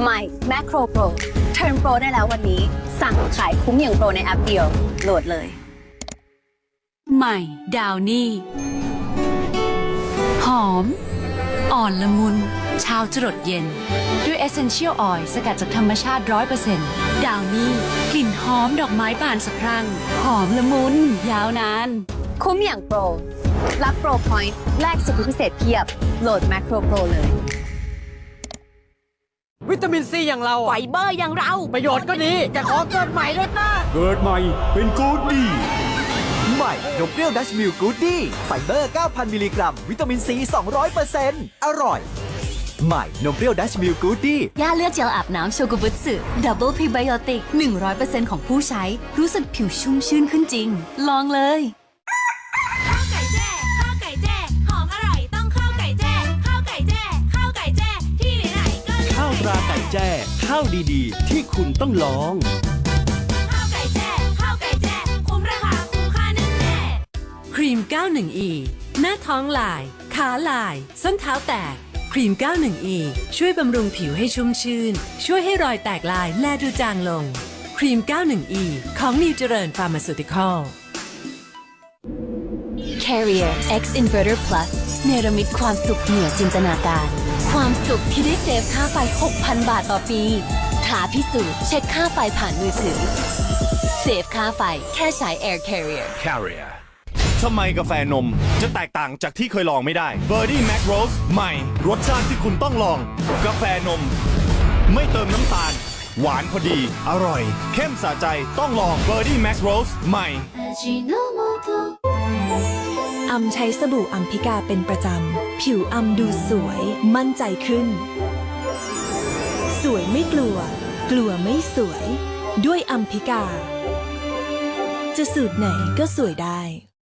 ใหม่ Macro Pro Turn Pro ได้แล้ววันนี้ สั่งขายคุ้มอย่างโปรในแอปเดียว โหลดเลย ใหม่ ดาวนี่ หอม อ่อนละมุน เช้าจรดเย็น ด้วย Essential Oil สกัดจากธรรมชาติ 100%ดาวนี่ กลิ่นหอมดอกไม้บานสะพรั่ง หอมละมุน ยาวนาน คุ้มอย่างโปร รับโปรพอยต์แลกสิทธิพิเศษเพียบ โหลด Macro Pro เลย วิตามินซีอย่างเราไฟอะเบอร์อย่างเรา ประโยชน์ก็ดีแต่ขอเกิดใหม่ด้วยนะเกิดใหม่เป็นกูดดี้ใหม่นมเปรี้ยวดัชมิลกูดดี้ไฟเบอร์ 9,000 มิลลิกรัม วิตามินซี 200%อร่อย ใหม่นมเปรี้ยวดัชมิลกูดดี้ ย่าเลือกเจลอาบน้ำโชกุบุตสึดับเบิลพรีไบโอติก 100%ของผู้ใช้ รู้สึกผิวชุ่มชื่นขึ้นจริง ลองเลย ราไก่แจ้ข้าวดีๆ ที่คุณต้องลอง ข้าวไก่แจ้ข้าวไก่แจ้คุ้มราคาคุ้มค่าแน่แน่ครีม 91E หน้าท้องลาย ขาลาย ส้นเท้าแตก ครีม 91E ช่วยบำรุงผิวให้ชุ่มชื่น ช่วยให้รอยแตกลายแลดูจางลง ครีม 91E ของนิวเจริญฟาร์มาสูติคอล Carrier X Inverter Plus เนรมิตความสุขเหนือจินตนาการ ความสุขที่ได้เซฟค่าไฟ 6,000 บาทต่อปีท้าพิสูจน์เช็คค่าไฟผ่านมือถือ เซฟค่าไฟแค่ใช้ Air Carrier Carrier ทำไมกาแฟนมจะแตกต่างจากที่เคยลองไม่ได้ Birdie Mac Rose ใหม่ รสชาติที่คุณต้องลอง กาแฟนม ไม่เติมน้ำตาล หวานพอดี อร่อย เข้มสะใจต้องลอง Birdie Mac Rose ใหม่ อัมใช้สบู่อัมพิกาเป็นประจำ ผิวอัมดูสวย มั่นใจขึ้น สวยไม่กลัว กลัวไม่สวย ด้วยอัมพิกา จะสูตรไหนก็สวยได้